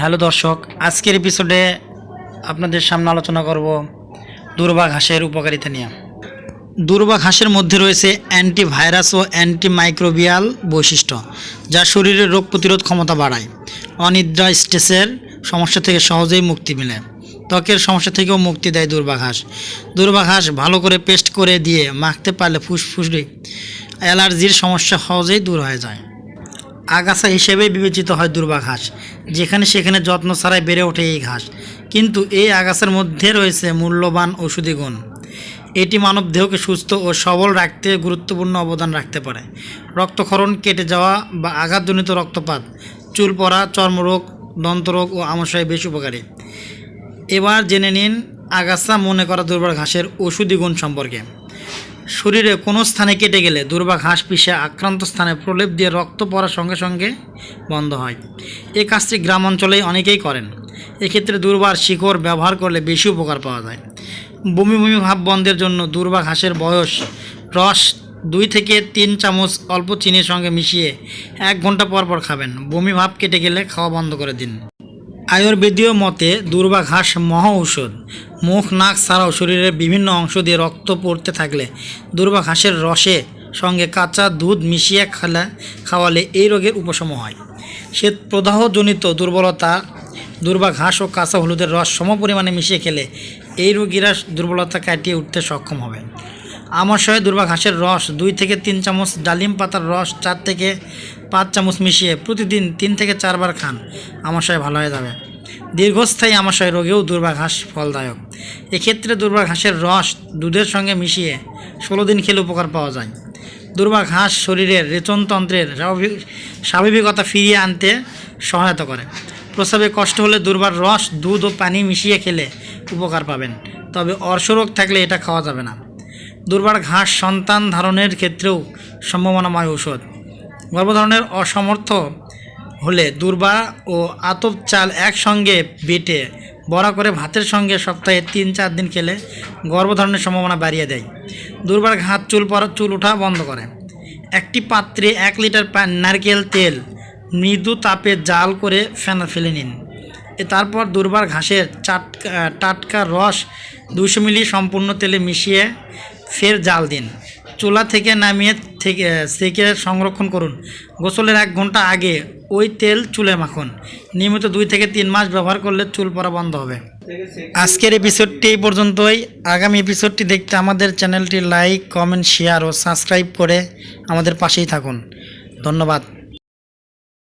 Hello দর্শক, আজকের এপিসোডে আপনাদের সামনে আলোচনা করব দুর্বা ঘাসের উপকারিতা নিয়ে। দুর্বা ঘাসের মধ্যে রয়েছে অ্যান্টিভাইরাস ও অ্যান্টিমাইক্রোবিয়াল বৈশিষ্ট্য, যা শরীরের রোগ প্রতিরোধ ক্ষমতা বাড়ায়। অনিদ্রা, স্ট্রেসের সমস্যা থেকে সহজেই মুক্তি মেলে। ত্বকের সমস্যা থেকেও মুক্তি দেয় দুর্বা ঘাস দুর্বা ঘাস ভালো করে পেস্ট করে দিয়ে মাখতে পারলে ফুসফুসে অ্যালার্জির সমস্যা সহজেই দূর হয়ে যায়। আগাছা হিসেবে বিবেচিত হয় দুর্বা ঘাস। যেখানে সেখানে যত্ন ছাড়াই বেড়ে ওঠে এই ঘাস। কিন্তু এই আগাছার মধ্যে রয়েছে মূল্যবান ঔষধি গুণ। এটি মানব দেহকে সুস্থ ও সবল রাখতে গুরুত্বপূর্ণ অবদান রাখতে পারে। রক্তক্ষরণ কেটে যাওয়া বা আঘাতজনিত রক্তপাত, চুল পড়া, চর্মরোগ, দন্তরোগ ও আমাশয় বেশ উপকারী। এবার জেনে নিন আগাছা মনে করা দুর্বল ঘাসের ওষুধি গুণ সম্পর্কে। শরীরে কোনো স্থানে কেটে গেলে দুর্বা ঘাস পিষে আক্রান্ত স্থানে প্রলেপ দিয়ে রক্ত পড়ার সঙ্গে সঙ্গে বন্ধ হয়। এ কাজটি গ্রাম অঞ্চলেই অনেকেই করেন। এক্ষেত্রে দুর্বার শিকড় ব্যবহার করলে বেশি উপকার পাওয়া যায়। বমি বমি ভাব বন্ধের জন্য দুর্বা ঘাসের বয়স রস দুই থেকে তিন চামচ অল্প চিনির সঙ্গে মিশিয়ে এক ঘণ্টা পর পর খাবেন। বমি ভাব কেটে গেলে খাওয়া বন্ধ করে দিন। আয়ুর্বেদীয় মতে দুর্বা ঘাস মহা ঔষধ। মুখ, নাক ছাড়াও শরীরের বিভিন্ন অংশ দিয়ে রক্ত পড়তে থাকলে দুর্বা ঘাসের রসে সঙ্গে কাঁচা দুধ মিশিয়ে খেলে খাওয়ালে এই রোগের উপশম হয়। শ্বেত প্রদাহজনিত দুর্বলতা দুর্বা ঘাস ও কাঁচা হলুদের রস সম পরিমাণে মিশিয়ে খেলে এই রোগীরা দুর্বলতা কাটিয়ে উঠতে সক্ষম হবে। আমাশয়ে দুর্বা ঘাসের রস, দুই থেকে তিন চামচ ডালিম পাতার রস, চার থেকে পাঁচ চামচ মিশিয়ে প্রতিদিন তিন থেকে চারবার খান। আমাশয় ভালো হয়ে যাবে। দীর্ঘস্থায়ী আমাশয় রোগেও দুর্বা ঘাস ফলদায়ক। এক্ষেত্রে দুর্বা ঘাসের রস দুধের সঙ্গে মিশিয়ে ষোলো দিন খেলে উপকার পাওয়া যায়। দুর্বা ঘাস শরীরের রেচনতন্ত্রের স্বাভাবিক স্বাভাবিকতা ফিরিয়ে আনতে সহায়তা করে। প্রস্রাবে কষ্ট হলে দুর্বার রস, দুধ ও পানি মিশিয়ে খেলে উপকার পাবেন। তবে অর্শরোগ থাকলে এটা খাওয়া যাবে না। দুর্বার ঘাস সন্তান ধারণের ক্ষেত্রেও সম্ভাবনাময় ঔষধ। গর্ভধারণের অসমর্থ হলে দুর্বা ও আতপ চাল একসঙ্গে বেটে বড়া করে ভাতের সঙ্গে সপ্তাহে তিন চার দিন খেলে গর্ভধারণের সম্ভাবনা বাড়িয়ে দেয়। দুর্বার ঘাত চুল পড়া চুল ওঠা বন্ধ করে। একটি পাত্রে এক লিটার পা- নারকেল তেল, মৃদু তাপে জাল করে ফেনা ফেলে নিন। এ তারপর দুর্বার ঘাসের চাটকা, টাটকা রস দুশো মিলি সম্পূর্ণ তেলে মিশিয়ে ফের জাল দিন। চুলা থেকে নামিয়ে থেকে, সেকে সংরক্ষণ করুন। গোসলের এক ঘণ্টা আগে ওই তেল চুলে মাখুন। নিয়মিত দুই থেকে তিন মাস ব্যবহার করলে চুল পরা বন্ধ হবে। আজকের এপিসোডটি এই পর্যন্তই। আগামী এপিসোডটি দেখতে আমাদের চ্যানেলটি লাইক, কমেন্ট শেয়ার ও সাবস্ক্রাইব করে আমাদের পাশেই থাকুন। ধন্যবাদ।